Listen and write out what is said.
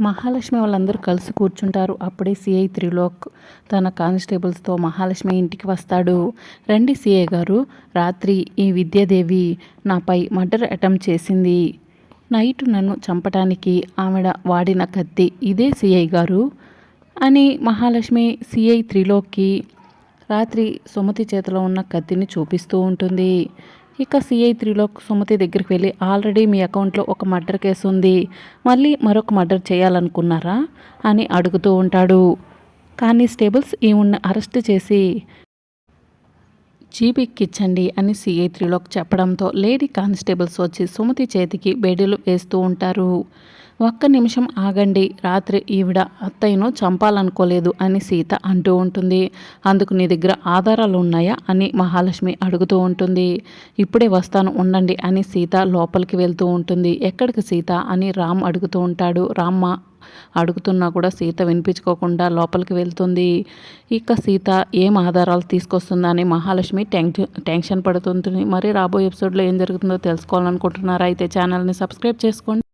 మహాలక్ష్మి వాళ్ళందరూ కలిసి కూర్చుంటారు. అప్పుడే సిఐ త్రిలోక్ తన కానిస్టేబుల్స్తో మహాలక్ష్మి ఇంటికి వస్తాడు. రండి సిఐ గారు రాత్రి ఈ విద్యాదేవి నాపై మర్డర్ అటెంప్ట్ చేసింది. నైట్ నన్ను చంపటానికి ఆవిడ వాడిన కత్తి ఇదే సిఐ గారు అని మహాలక్ష్మి సిఐ త్రిలోక్కి రాత్రి సుమతి చేతిలో ఉన్న కత్తిని చూపిస్తూ ఉంటుంది. ఇక సిఐ త్రీలో సుమతి దగ్గరికి వెళ్ళి ఆల్రెడీ మీ అకౌంట్లో ఒక మర్డర్ కేసు ఉంది. మళ్ళీ మరొక మర్డర్ చేయాలనుకున్నారా? అని అడుగుతూ ఉంటాడు. కానిస్టేబుల్స్ ఈవిడ్ని అరెస్ట్ చేసి జీబెక్కిచ్చండి అని సిఐ త్రీలోక్ చెప్పడంతో లేడీ కానిస్టేబుల్స్ వచ్చి సుమతి చేతికి బెడీలు వేస్తూ ఉంటారు. ఒక్క నిమిషం ఆగండి రాత్రి ఈవిడ అత్తయ్యను చంపాలనుకోలేదు అని సీత అంటూ ఉంటుంది. అందుకు నీ దగ్గర ఆధారాలు ఉన్నాయా అని మహాలక్ష్మి అడుగుతూ ఉంటుంది. ఇప్పుడే వస్తాను ఉండండి అని సీత లోపలికి వెళ్తూ ఉంటుంది. ఎక్కడికి సీత అని రామ్ అడుగుతూ ఉంటాడు. రామ్మ అడుగుతున్నా కూడా సీత వినిపించుకోకుండా లోపలికి వెళ్తుంది. ఇక సీత ఏం ఆధారాలు తీసుకొస్తుందని మహాలక్ష్మి టెన్షన్ టెన్షన్ పడుతుంది మరి రాబోయే ఎపిసోడ్లో ఏం జరుగుతుందో తెలుసుకోవాలనుకుంటున్నారా? అయితే ఛానల్ని సబ్స్క్రైబ్ చేసుకోండి.